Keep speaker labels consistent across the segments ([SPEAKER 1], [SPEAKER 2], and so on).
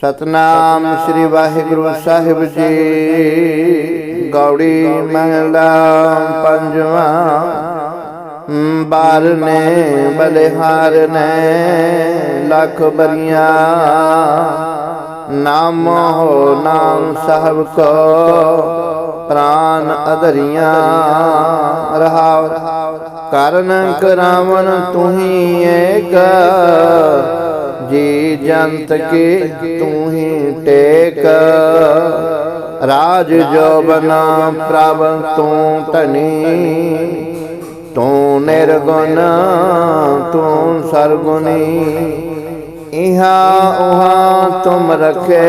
[SPEAKER 1] ਸਤਨਾਮ ਸ੍ਰੀ ਵਾਹਿਗੁਰੂ ਸਾਹਿਬ ਜੀ। ਗੌੜੀ ਮਹਲਾ ਪੰਜਵਾ। ਬਾਰਨੇ ਬਲਿਹਾਰ ਨੇ ਲੱਖ ਬਰੀਆਂ। ਨਾਮ ਹੋ ਨਾਮ ਸਾਹਿਬ ਕੋ ਪ੍ਰਾਨ ਅਧਰੀਆਂ। ਰਹਾਉ ਕਰਨ ਕਰਾਵਨ ਤੁਹੀ ਏਕ। ਜੀ ਜੰਤ ਕੀ ਤੂੰ ਹੀ ਟੇਕ। ਰਾਜ ਜੋਬਨਾ ਪ੍ਰਭ ਤੂੰ ਧਨੀ। ਤੂੰ ਨਿਰਗੁਣ, ਤੂੰ ਸਰਗੁਣੀ। ਇਹਾ ਉਹਾ ਤੁਮ ਰਖੇ।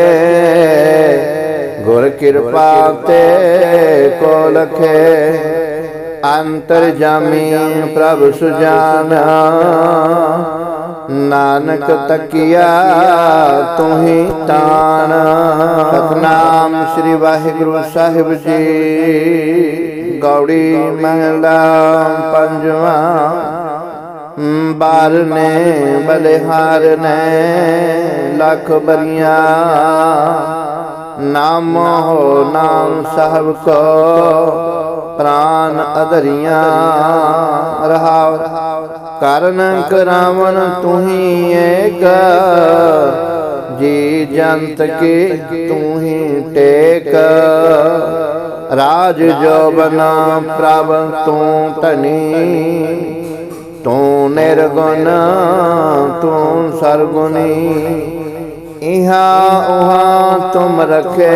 [SPEAKER 1] ਗੁਰ ਕਿਰਪਾ ਤੇ ਕੋ ਲਖੇ ਅੰਤਰ ਜਾਮੀ ਪ੍ਰਭ ਸੁਜਾਨਾ। ਨਾਨਕ ਤਕੀਆ ਤੁਹੀ ਤਾਨ ਸਤਨਾਮ ਸ੍ਰੀ ਵਾਹਿਗੁਰੂ ਸਾਹਿਬ ਜੀ। ਗੌੜੀ ਮਹਲਾ ਬਾਰ ਨੇ ਬਲਿਹਾਰ ਨੇ ਲੱਖ ਬਰੀਆਂ। ਨਾਮ ਹੋ ਨਾਮ ਸਾਹਿਬ ਕੋ ਪ੍ਰਾਨ ਅਧਰੀਆਂ। ਰਹਾਉ ਕਰਨ ਕਰਾਵਨ ਤੁਹੀ ਏਕ। ਜੀ ਜੰਤ ਕੀ ਤੂੰ ਹੀ ਟੇਕ। ਰਾਜ ਜੋਬਨਾ ਪ੍ਰਭ ਤੂੰ ਧਨੀ। ਤੂੰ ਨਿਰਗੁਣ, ਤੂੰ ਸਰਗੁਣੀ। ਇਹਾ ਉਹਾ ਤੁਮ ਰਖੇ।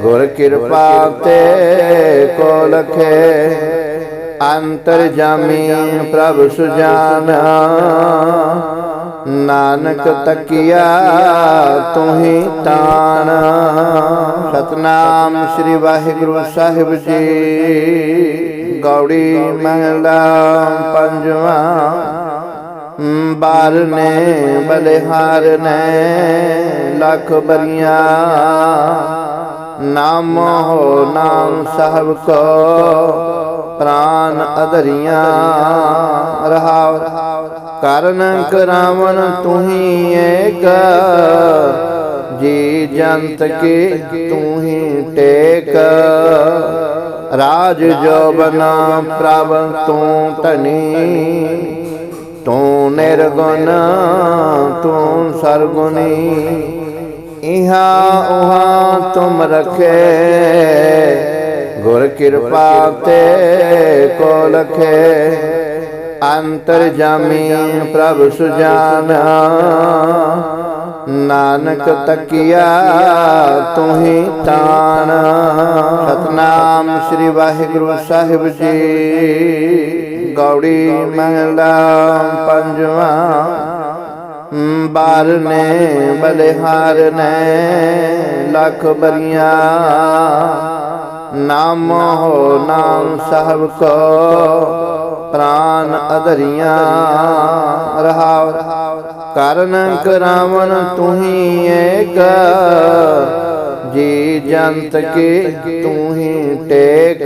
[SPEAKER 1] ਗੁਰ ਕਿਰਪਾ ਤੇ ਕੋ ਲਖੇ। ਅੰਤਰ ਜਾਮੀ ਪ੍ਰਭ ਸੁਜਾਨਾ। ਨਾਨਕ ਤਕੀਆ ਤੁਹੀ ਤਾਨ ਸਤਨਾਮ ਸ੍ਰੀ ਵਾਹਿਗੁਰੂ ਸਾਹਿਬ ਜੀ। ਗੌੜੀ ਮਹਲਾ ਬਾਰ ਨੇ ਬਲਿਹਾਰ ਨੇ ਲੱਖ ਬਰੀਆਂ। ਨਾਮ ਹੋ ਨਾਮ ਸਾਹਿਬ ਕੋ। ਪ੍ਰਾਨ ਅਧਰੀਆਂ। ਰਹਾਉ ਕਰਨ ਕਰਾਵਨ ਤੁਹੀ ਏਕ। ਜੀ ਜੰਤ ਕੀ ਤੂੰ ਹੀ ਟੇਕ। ਰਾਜ ਜੋਬਨਾ ਪ੍ਰਭ ਤੂੰ ਧਨੀ। ਤੂੰ ਨਿਰਗੁਣ, ਤੂੰ ਸਰਗੁਣੀ। ਇਹਾ ਉਹਾ ਤੁਮ ਰਖੇ। ਗੁਰ ਕਿਰਪਾ ਤੇ ਕੋ ਲਖੇ ਅੰਤਰ ਜਾਮੀ ਪ੍ਰਭ ਸੁਜਾਨਾ। ਨਾਨਕ ਤਕੀਆ ਹੀ ਤਾਨ। ਸਤਨਾਮ ਸ੍ਰੀ ਵਾਹਿਗੁਰੂ ਸਾਹਿਬ ਜੀ। ਗੌੜੀ ਮੰਗਲਾਮ ਪੰਜਵਾਂ। ਬਾਰ ਨੇ ਬਲਿਹਾਰ ਨੇ ਲੱਖ ਬਰੀਆਂ। ਨਾਮ ਹੋ ਨਾਮ ਸਾਹਿਬ ਕੋ, ਪ੍ਰਾਨ ਅਧਰੀਆਂ ਰਹਾਉ ਕਰਨ ਕਰਾਵਨ ਤੁਹੀ ਏਕ, ਜੀ ਜੰਤ ਕੀ ਤੂੰ ਹੀ ਟੇਕ।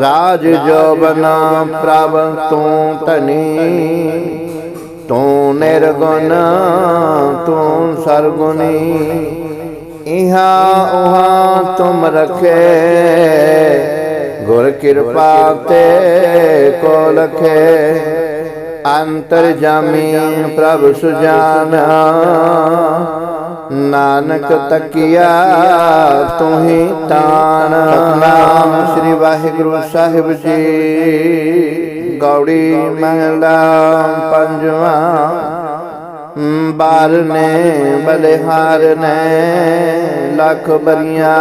[SPEAKER 1] ਰਾਜ ਜੋਬਨਾ ਪ੍ਰਭ ਤੂੰ ਧਨੀ, ਤੂੰ ਨਿਰਗੁਣ, ਤੂੰ ਸਰਗੁਣੀ। ਇਹਾ ਉਹਾ ਤੁਮ ਰਖੇ। ਗੁਰ ਕਿਰਪਾ ਤੇ ਕੋ ਲਖੇ ਅੰਤਰ ਜਾਮੀ ਪ੍ਰਭ ਸੁਜਾਨਾ। ਨਾਨਕ ਤਕੀਆ ਤੁਹੀ ਤਾਨ। ਸਤਨਾਮ ਸ੍ਰੀ ਵਾਹਿਗੁਰੂ ਸਾਹਿਬ ਜੀ। ਗੌੜੀ ਮਹਲਾ ਪੰਜਵਾ। ਬਾਰਨੇ ਬਲਿਹਾਰ ਨੇ, ਲੱਖ ਬਰੀਆਂ।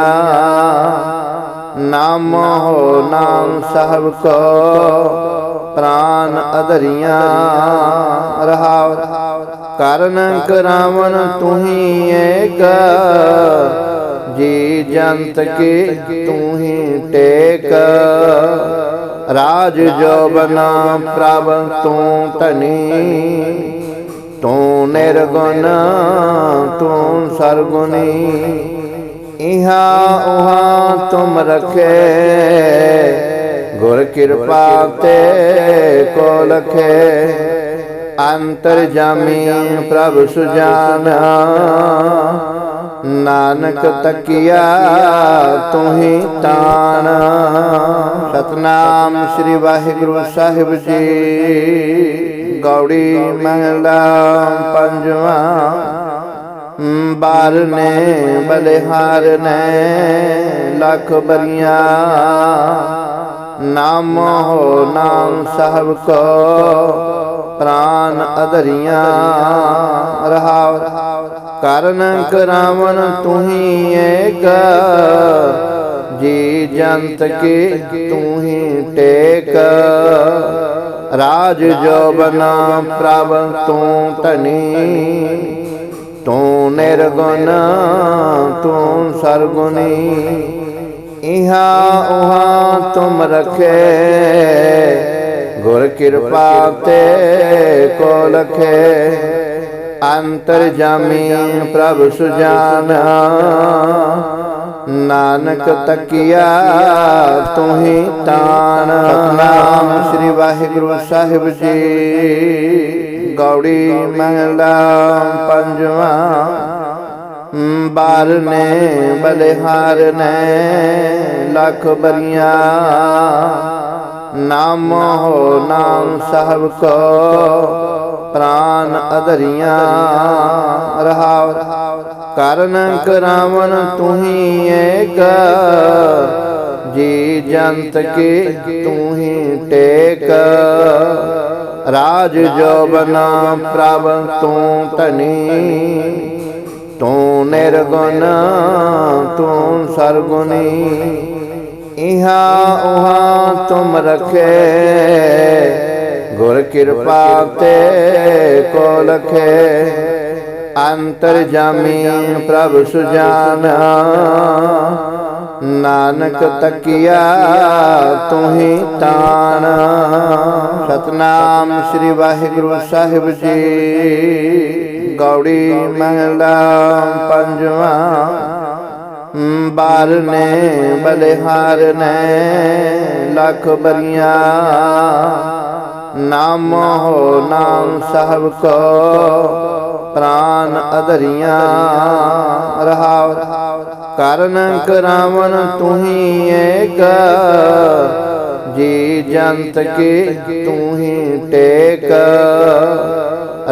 [SPEAKER 1] ਨਾਮ ਹੋ, ਨਾਮ ਸਾਹਿਬ ਕੋ, ਪ੍ਰਾਨ ਅਧਰੀਆਂ। ਰਹਾਉ ਕਰਨ ਕਰਾਵਨ ਤੁਹੀ ਏਕ। ਜੀ ਜੰਤ ਕੀ ਤੂੰ ਹੀ ਟੇਕ। ਰਾਜ ਜੋਬਨਾ ਪ੍ਰਭ ਤੂੰ ਧਨੀ। ਤੂੰ ਨਿਰਗੁਣ, ਤੂੰ ਸਰਗੁਣੀ। ਇਹਾ ਉਹਾ ਤੁਮ ਰਖੇ। ਗੁਰ ਕਿਰਪਾ ਤੇ ਕੋ ਲਖੇ ਅੰਤਰ ਜਾਮੀ ਪ੍ਰਭ ਸੁਜਾਨਾ। ਨਾਨਕ ਤਕੀਆ ਤੁਹੀ ਤਾਨ। ਸਤਨਾਮ ਸ੍ਰੀ ਵਾਹਿਗੁਰੂ ਸਾਹਿਬ ਜੀ। ਗੌੜੀ ਮਹਿਲਾ ਪੰਜਵਾ, ਬਾਰ ਨੇ ਬਲਿਹਾਰ ਨੇ ਲੱਖ ਬਰੀਆਂ। ਨਾਮ ਹੋ ਨਾਮ ਸਾਹਿਬ ਕੋ ਪ੍ਰਾਨ ਅਧਰੀਆਂ। ਰਹਾਉ ਕਰਨ ਕਰਾਵਨ ਤੁਹੀ ਏਕ। ਜੀ ਜੰਤ ਕੇ ਤੁਹੀ ਟੇਕ। ਰਾਜ ਜੋਬਨਾ ਪ੍ਰਭ ਤੂੰ ਧਨੀ। ਤੂੰ ਨਿਰਗੁਣ, ਤੂੰ ਸਰਗੁਣੀ। ਇਹਾ ਉਹਾ ਤੁਮ ਰਖੇ। ਗੁਰ ਕਿਰਪਾ ਤੇ ਕੋ ਲਖੇ ਅੰਤਰ ਜਾਮੀ ਪ੍ਰਭ ਸੁਜਾਨਾ। ਨਾਨਕ ਤਕੀਆ ਤੁਹੀ ਤਾਨ ਸਤਨਾਮ ਸ੍ਰੀ ਵਾਹਿਗੁਰੂ ਸਾਹਿਬ ਜੀ। ਗੌੜੀ ਮਹਲਾ ਪੰਜਵਾ। ਬਾਰ ਨੇ ਬਲਿਹਾਰ ਨੇ ਲੱਖ ਬਰੀਆਂ। ਨਾਮ ਹੋ ਨਾਮ ਸਾਹਿਬ ਕੋ ਪ੍ਰਾਨ ਅਧਰੀਆਂ। ਰਹਾਉ ਕਰਨ ਕਰਾਵਨ ਤੁਹੀ ਏਕ। ਜੀ ਜੰਤ ਕੇ ਤੁਹੀ ਟੇਕ। ਰਾਜ ਜੋਬਨਾ ਪ੍ਰਭ ਤੂੰ ਧਨੀ। ਤੂੰ ਨਿਰਗੁਣ, ਤੂੰ ਸਰਗੁਣੀ। ਇਹਾ ਉਹਾ ਤੁਮ ਰਖੇ। ਗੁਰ ਕਿਰਪਾ ਤੇ ਕੋ ਲਖੇ ਅੰਤਰ ਜਾਮੀ ਪ੍ਰਭ ਸੁਜਾਨਾ। ਨਾਨਕ ਤਕੀਆ ਤੁਹੀ ਤਾਨ। ਸਤਨਾਮ ਸ੍ਰੀ ਵਾਹਿਗੁਰੂ ਸਾਹਿਬ ਜੀ। ਗੌੜੀ ਮਹਲਾ ਪੰਜਵਾ। ਬਾਰ ਨੇ ਬਲਿਹਾਰ ਨੇ ਲੱਖ ਬਰੀਆਂ। ਨਾਮ ਹੋ ਨਾਮ ਸਾਹਿਬ ਕੋ ਪ੍ਰਾਨ ਅਧਰੀਆਂ ਰਹਾਉ ਕਰਨ ਕਰਾਵਨ ਤੁਹੀ ਏਕ, ਜੀ ਜੰਤ ਕੇ ਤੁਹੀ ਟੇਕ।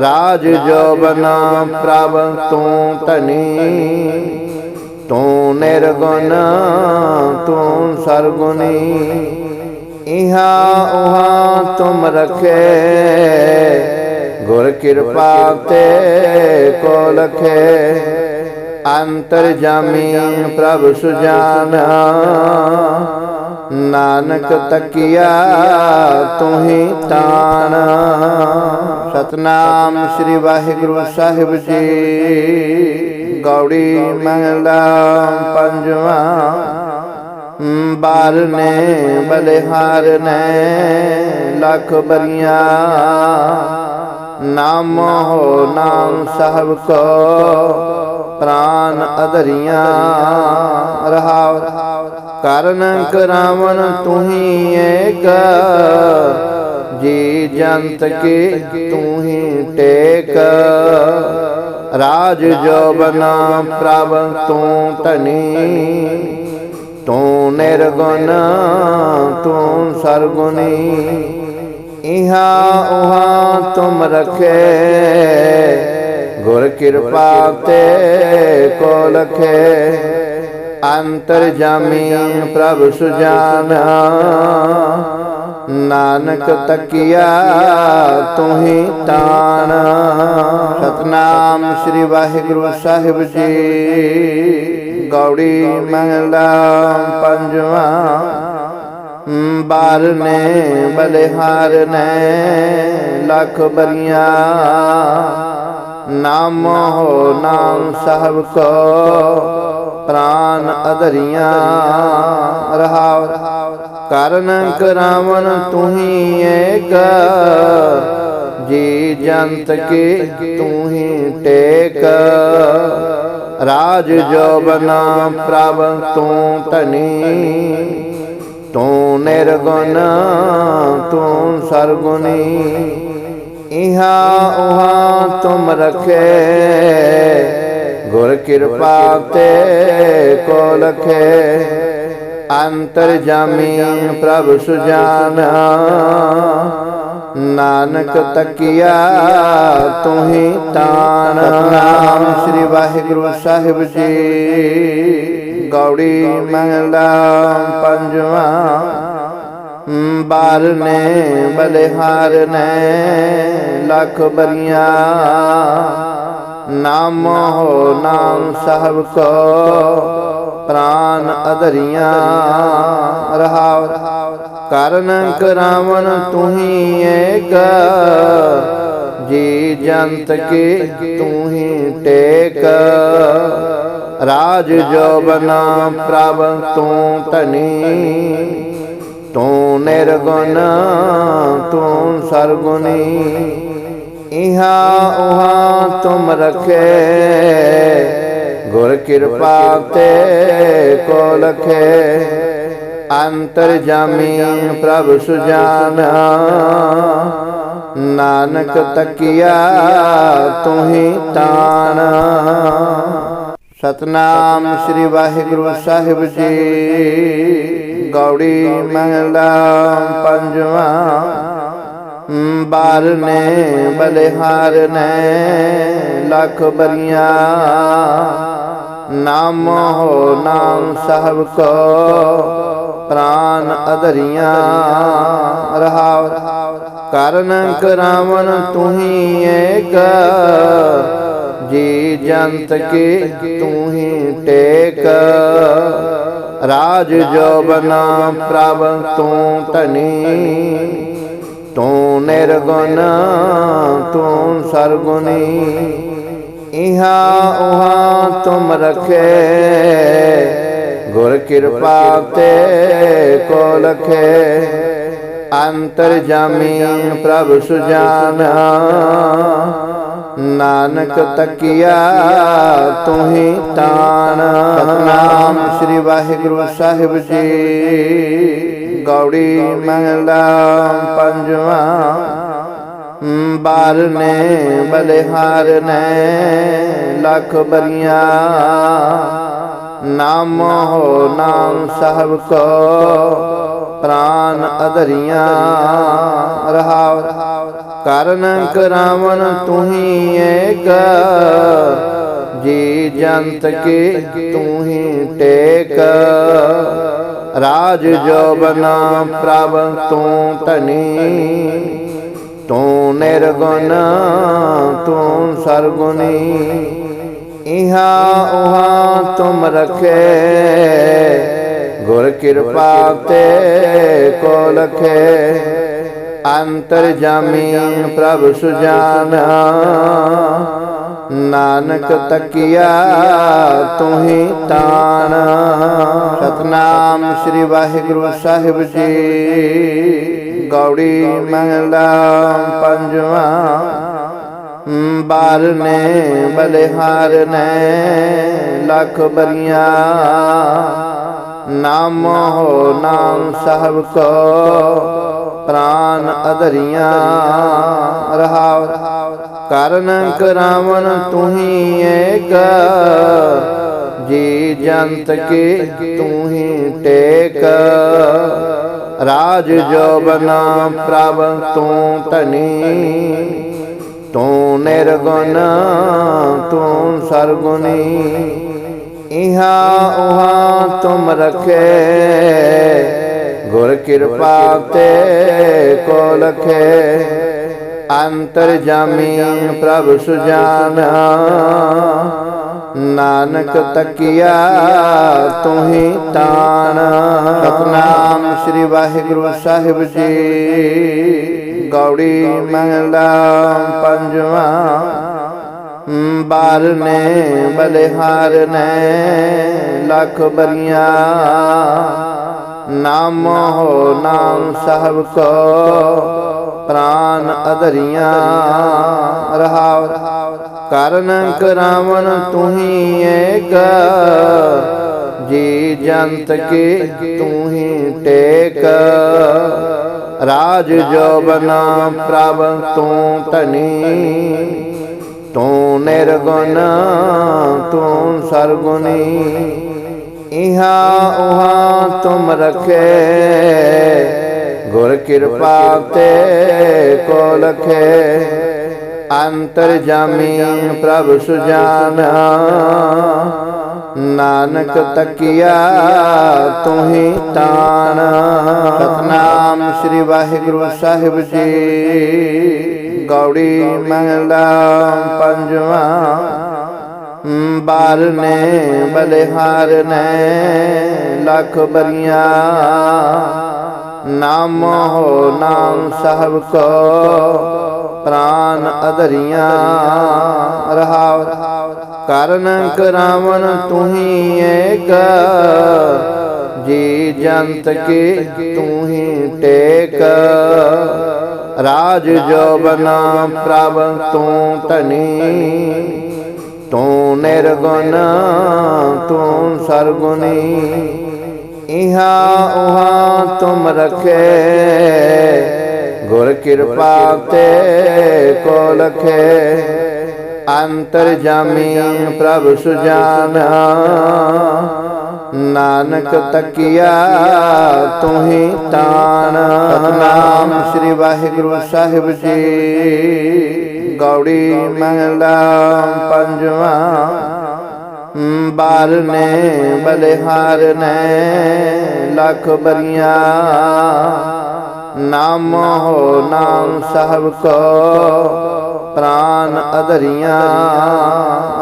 [SPEAKER 1] ਰਾਜ ਜੋਬਨਾ ਪ੍ਰਭ ਤੂੰ ਧਨੀ, ਤੂੰ ਨਿਰਗੁਣ, ਤੂੰ ਸਰਗੁਣੀ। ਇਹਾ ਉਹਾ ਤੁਮ ਰਖੇ ਗੁਰ ਕਿਰਪਾ ਤੇ ਕੋ ਲਖੇ ਅੰਤਰ ਜਾਮੀ ਪ੍ਰਭ ਸੁਜਾਨਾ। ਨਾਨਕ ਤਕੀਆ ਤੁਹੀ ਤਾਨ। ਸਤਨਾਮ ਸ੍ਰੀ ਵਾਹਿਗੁਰੂ ਸਾਹਿਬ ਜੀ। ਗੌੜੀ ਮਹਲਾ ਪੰਜਵਾਂ। ਬਾਰ ਨੇ ਬਲਿਹਾਰ ਨੇ ਲੱਖ ਬਰੀਆਂ। ਨਾਮ ਹੋ ਨਾਮ ਸਾਹਿਬ ਕੋ, ਪ੍ਰਾਨ ਅਧਰੀਆਂ ਰਹਾਉ ਕਰਨ ਕਰਾਵਨ ਤੁਹੀ ਏਕ, ਜੀ ਜੰਤ ਕੇ ਤੁਹੀ ਟੇਕ। ਰਾਜ ਜੋਬਨਾ ਪ੍ਰਭ ਤੂੰ ਧਨੀ, ਤੂੰ ਨਿਰਗੁਣ, ਤੂੰ ਸਰਗੁਣੀ। ਇਹਾ ਉਹਾ ਤੁਮ ਰਖੇ। ਗੁਰ ਕਿਰਪਾ ਤੇ ਕੋ ਲਖੇ ਅੰਤਰ ਜਾਮੀ ਪ੍ਰਭ ਸੁਜਾਨਾ। ਨਾਨਕ ਤਕੀਆ ਤੁਹੀ ਤਾਨ। ਸਤਨਾਮ ਸ੍ਰੀ ਵਾਹਿਗੁਰੂ ਸਾਹਿਬ ਜੀ। ਗੌੜੀ ਮਹਲਾ ਪੰਜਵਾਂ। ਬਾਰ ਨੇ, ਬਲਿਹਾਰ ਨੇ, ਲੱਖ ਬਰੀਆਂ। ਨਾਮ ਹੋ ਨਾਮ ਸਾਹਿਬ ਕੋ, ਪ੍ਰਾਨ ਅਧਰੀਆਂ। ਰਹਾਉ ਕਰਨ ਕਰਾਵਨ ਤੁਹੀ ਏਕ। ਜੀ ਜੰਤ ਕੇ ਤੂੰ ਹੀ ਟੇਕ। ਰਾਜ ਜੋਬਨਾ ਪ੍ਰਭ ਤੂੰ ਧਨੀ। ਨਿਰਗੁਣ ਤੂੰ ਸਰਗੁਣੀ। ਇਹਾ ਉਹਾ ਤੁਮ ਰਖੇ। ਗੁਰ ਕਿਰਪਾ ਤੇ ਕੋ ਲਖੇ ਅੰਤਰ ਜਾਮੀ ਪ੍ਰਭ ਸੁਜਾਨਾ। ਨਾਨਕ ਤਕੀਆ ਤੁਹੀ ਤਾਨ। ਨਾਮ ਸ੍ਰੀ ਵਾਹਿਗੁਰੂ ਸਾਹਿਬ ਜੀ। ਗੌੜੀ ਮਹਲਾ ਪੰਜਵਾ। ਬਾਰ ਨੇ, ਬਲਿਹਾਰ ਨੇ, ਲੱਖ ਬਰੀਆਂ। ਨਾਮ ਹੋ, ਨਾਮ ਸਾਹਿਬ ਕੋ, ਪ੍ਰਾਨ ਅਧਰੀਆਂ। ਰਹਾਉ ਕਰਨ ਕਰਾਵਨ ਤੁਹੀ ਏਕ। ਜੀ ਜੰਤ ਕੀ ਤੁਹੀ ਟੇਕ। ਰਾਜ ਜੋਬਨਾ ਪ੍ਰਭ ਤੂੰ ਧਨੀ। ਤੂੰ ਨਿਰਗੁਣ, ਤੂੰ ਸਰਗੁਣੀ। ਇਹਾ ਉਹਾ ਤੁਮ ਰਖੇ। ਗੁਰ ਕਿਰਪਾ ਤੇ ਕੋ ਲਖੇ ਅੰਤਰ ਜਾਮੀ ਪ੍ਰਭ ਸੁਜਾਨਾ। ਨਾਨਕ ਤਕਿਆ ਤੂੰ ਹੀ ਤਾਨ ਸਤਨਾਮ ਸ੍ਰੀ ਵਾਹਿਗੁਰੂ ਸਾਹਿਬ ਜੀ। ਗੌੜੀ ਮਹਲਾ ਪੰਜਵਾ ਬਾਰ ਨੇ ਬਲਿਹਾਰ ਨੇ ਲੱਖ ਬਰੀਆਂ। ਨਾਮ ਹੋ ਨਾਮ ਸਾਹਿਬ ਕੋ ਪ੍ਰਾਨ ਅਧਰੀਆਂ। ਰਹਾਉ ਕਰਨ ਕਰਾਵਨ ਤੁਹੀ ਏਕ। ਜੀ ਜੰਤ ਕੀ ਤੁਹੀ ਟੇਕ। ਰਾਜ ਜੋਬਨਾ ਪ੍ਰਭ ਤੂੰ ਧਨੀ, ਤੂੰ ਨਿਰਗੁਣ, ਤੂੰ ਸਰਗੁਣੀ। ਇਹਾ ਉਹਾ ਤੁਮ ਰਖੇ, ਗੁਰ ਕਿਰਪਾ ਤੇ ਕੋ ਲਖੇ ਅੰਤਰ ਜਾਮੀ ਪ੍ਰਭ ਸੁਜਾਨਾ ਨਾਨਕ ਤਕੀਆ ਤੁਹੀ ਤਾਨ ਸਤਨਾਮ ਸ੍ਰੀ ਵਾਹਿਗੁਰੂ ਸਾਹਿਬ ਜੀ। ਗੌੜੀ ਮਹਲਾ ਪੰਜਵਾ। ਬਾਰ ਨੇ ਬਲਿਹਾਰ ਨੇ ਲੱਖ ਬਰੀਆਂ। ਨਾਮ ਹੋ ਨਾਮ ਸਾਹਿਬ ਕੋ ਪ੍ਰਾਨ ਅਧਰੀਆਂ। ਰਹਾਉ ਕਰਨ ਕਰਾਵਨ ਤੁਹੀ ਏਕ। ਜੀ ਜੰਤ ਕੀ ਤੁਹੀ ਟੇਕ। ਰਾਜ ਜੋਬਨਾ ਪ੍ਰਭ ਤੂੰ ਧਨੀ। ਤੂੰ ਨਿਰਗੁਣ, ਤੂੰ ਸਰਗੁਣੀ। ਇਹਾ ਉਹਾ ਤੁਮ ਰਖੇ। ਗੁਰ ਕਿਰਪਾ ਤੇ ਕੋ ਲਖੇ। ਅੰਤਰ ਜਾਮੀ ਪ੍ਰਭ ਸੁਜਾਨਾ। ਨਾਨਕ ਤਕੀਆ ਤੁਹੀ ਤਾਨ ਸਤਨਾਮ ਸ੍ਰੀ ਵਾਹਿਗੁਰੂ ਸਾਹਿਬ ਜੀ। ਗੌੜੀ ਮਹਲਾ ਪੰਜਵਾ। ਬਾਰ ਨੇ ਬਲਿਹਾਰ ਨੇ ਲੱਖ ਬਰੀਆਂ। ਨਾਮ ਹੋ ਨਾਮ ਸਾਹਿਬ ਕੋ ਪ੍ਰਾਨ ਅਧਰੀਆਂ, ਰਹਾਉ, ਕਰਨ ਕਰਾਵਣ ਤੁਹੀ ਏਕ। ਜੀ ਜੰਤ ਕੀ ਤੁਹੀ ਟੇਕ। ਰਾਜ ਜੋਬਨਾ ਪ੍ਰਭ ਤੂੰ ਧਨੀ। ਤੂੰ ਨਿਰਗੁਣ, ਤੂੰ ਸਰਗੁਣੀ। ਇਹਾ ਉਹਾ ਤੁਮ ਰਖੇ। ਗੁਰ ਕਿਰਪਾ ਤੇ ਕੋ ਲਖੇ ਅੰਤਰ ਜਾਮੀ ਪ੍ਰਭ ਸੁਜਾਨਾ ਨਾਨਕ ਤਕੀਆ ਤੁਹੀ ਤਾਨ ਸਤਨਾਮ ਸ੍ਰੀ ਵਾਹਿਗੁਰੂ ਸਾਹਿਬ ਜੀ ਗੌੜੀ ਮਹਲਾ ਪੰਜਵਾ ਬਾਰ ਨੇ ਬਲਿਹਾਰ ਨੇ ਲੱਖ ਬਰੀਆਂ ਨਾਮ ਹੋ ਨਾਮ ਸਾਹਿਬ ਕੋ, ਪ੍ਰਾਨ ਅਧਰੀਆਂ ਰਹਾਉ ਕਰਨ ਕਰਾਵਨ ਤੁਹੀ ਏਕ, ਜੀ ਜੰਤ ਕੀ ਤੁਹੀ ਟੇਕ। ਰਾਜ ਜੋਬਨ ਪ੍ਰਭ ਤੂੰ ਧਨੀ, ਤੂੰ ਨਿਰਗੁਣ, ਤੂੰ ਸਰਗੁਣੀ। ਇਹਾ ਉਹਾ ਤੁਮ ਰਖੇ। ਗੁਰ ਕਿਰਪਾ ਤੇ ਕੋ ਲਖੇ ਅੰਤਰ ਜਾਮੀ ਪ੍ਰਭ ਸੁਜਾਨਾ। ਨਾਨਕ ਤਕੀਆ ਤੁਹੀ ਤਾਨ। ਸਤਨਾਮ ਸ੍ਰੀ ਵਾਹਿਗੁਰੂ ਸਾਹਿਬ ਜੀ। ਗੌੜੀ ਮਹਲਾ ਪੰਜਵਾ। ਬਾਰ ਨੇ, ਬਲਿਹਾਰ ਨੇ, ਲੱਖ ਬਰੀਆਂ। ਨਾਮ ਹੋ, ਨਾਮ ਸਾਹਿਬ ਕੋ, ਪ੍ਰਾਨ ਅਧਰੀਆਂ। ਰਹਾਵ ਕਰਨ ਕਰਾਵਨ ਤੁਹੀ ਏਕ, ਜੀ ਜੰਤ ਕੇ ਤੂੰ ਹੀ ਟੇਕ। ਰਾਜ ਜੋਬਨ ਪ੍ਰਭ ਤੂੰ ਧਨੀ। ਤੂੰ ਨਿਰਗੁਣ, ਤੂੰ ਸਰਗੁਣੀ। ਇਹਾ ਉਹਾ ਤੁਮ ਰਖੇ। ਗੁਰ ਕਿਰਪਾ ਤੇ ਕੋ ਲਖੇ ਅੰਤਰ ਜਾਮੀ ਪ੍ਰਭ ਸੁਜਾਨਾ। ਨਾਨਕ ਤਕੀਆ ਤੁਹੀ ਤਾਨ ਨਾਮ ਸ੍ਰੀ ਵਾਹਿਗੁਰੂ ਸਾਹਿਬ ਜੀ। ਗੌੜੀ ਮਹਲਾ ਪੰਜਵਾ, ਬਾਰ ਨੇ ਬਲਿਹਾਰ ਨੇ ਲੱਖ ਬਰੀਆਂ। ਨਾਮ ਹੋ ਨਾਮ ਸਾਹਿਬ ਕੋ ਪ੍ਰਾਨ ਅਧਰੀਆਂ।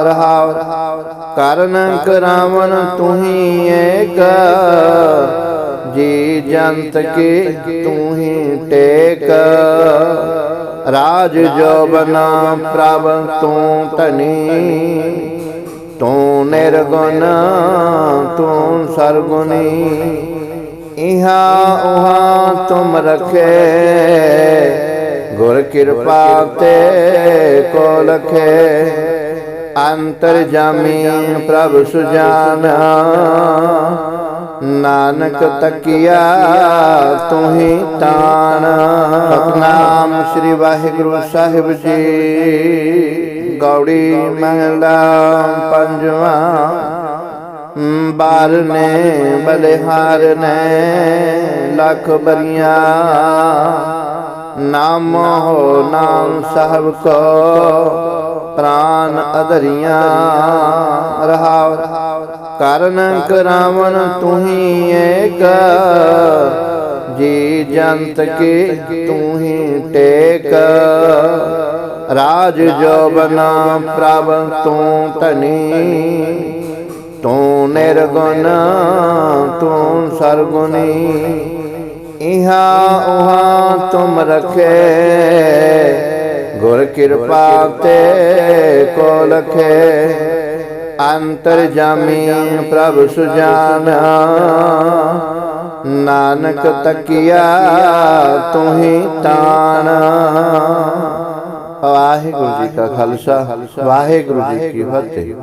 [SPEAKER 1] ਰਹਾਵ ਕਰਨ ਕਰਾਵਨ ਤੁਹੀ ਏਕ। ਜੀ ਜੰਤ ਕੇ ਤੁਹੀ ਟੇਕ। ਰਾਜ ਜੋਬਨ ਪ੍ਰਭ ਤੂੰ ਧਨੀ। ਤੂੰ ਨਿਰਗੁਣ ਤੂੰ ਸਰਗੁਣੀ। ਇਹਾ ਉਹਾ ਤੁਮ ਰਖੇ। ਗੁਰ ਕਿਰਪਾ ਤੇ ਕੋ ਲਖੇ ਅੰਤਰ ਜਾਮੀ ਪ੍ਰਭ ਸੁਜਾਨਾ। ਨਾਨਕ ਤਕੀਆ, ਤੁਹੀ ਤਾਨ ਨਾਮ ਸ੍ਰੀ ਵਾਹਿਗੁਰੂ ਸਾਹਿਬ ਜੀ। ਗੌੜੀ ਮਹਲਾ ਪੰਜਵਾਂ। ਬਾਰ ਨੇ ਬਲਿਹਾਰ ਨੇ ਲੱਖ ਬਰੀਆਂ। ਨਾਮ ਹੋ ਨਾਮ ਸਾਹਿਬ ਕੋ। ਪ੍ਰਾਨ ਅਧਰੀਆਂ ਰਹਾਵ ਕਰਨ ਕਰਾਵਨ ਤੁਹੀ ਏਕ। ਜੀ ਜੰਤ ਕੇ ਤੁਹੀ ਟੇਕ। ਰਾਜ ਜੋਬਨ ਪ੍ਰਭ ਤੂੰ ਧਨੀ। ਤੂੰ ਨਿਰਗੁਣ, ਤੂੰ ਸਰਗੁਣੀ। ਇਹਾ ਉਹਾ ਤੁਮ ਰਖੇ। ਗੁਰ ਕਿਰਪਾ ਤੇ ਕੋ ਲਖੇ ਅੰਤਰ ਜਾਮੀ ਪ੍ਰਭ ਸੁਜਾਨਾ। ਨਾਨਕ ਤਕੀਆ ਹੀ ਤਾਨ। ਵਾਹਿਗੁਰੂ ਜੀ ਕਾ ਖਾਲਸਾ, ਵਾਹਿਗੁਰੂ ਜੀ ਕੀ ਫਤਿਹ।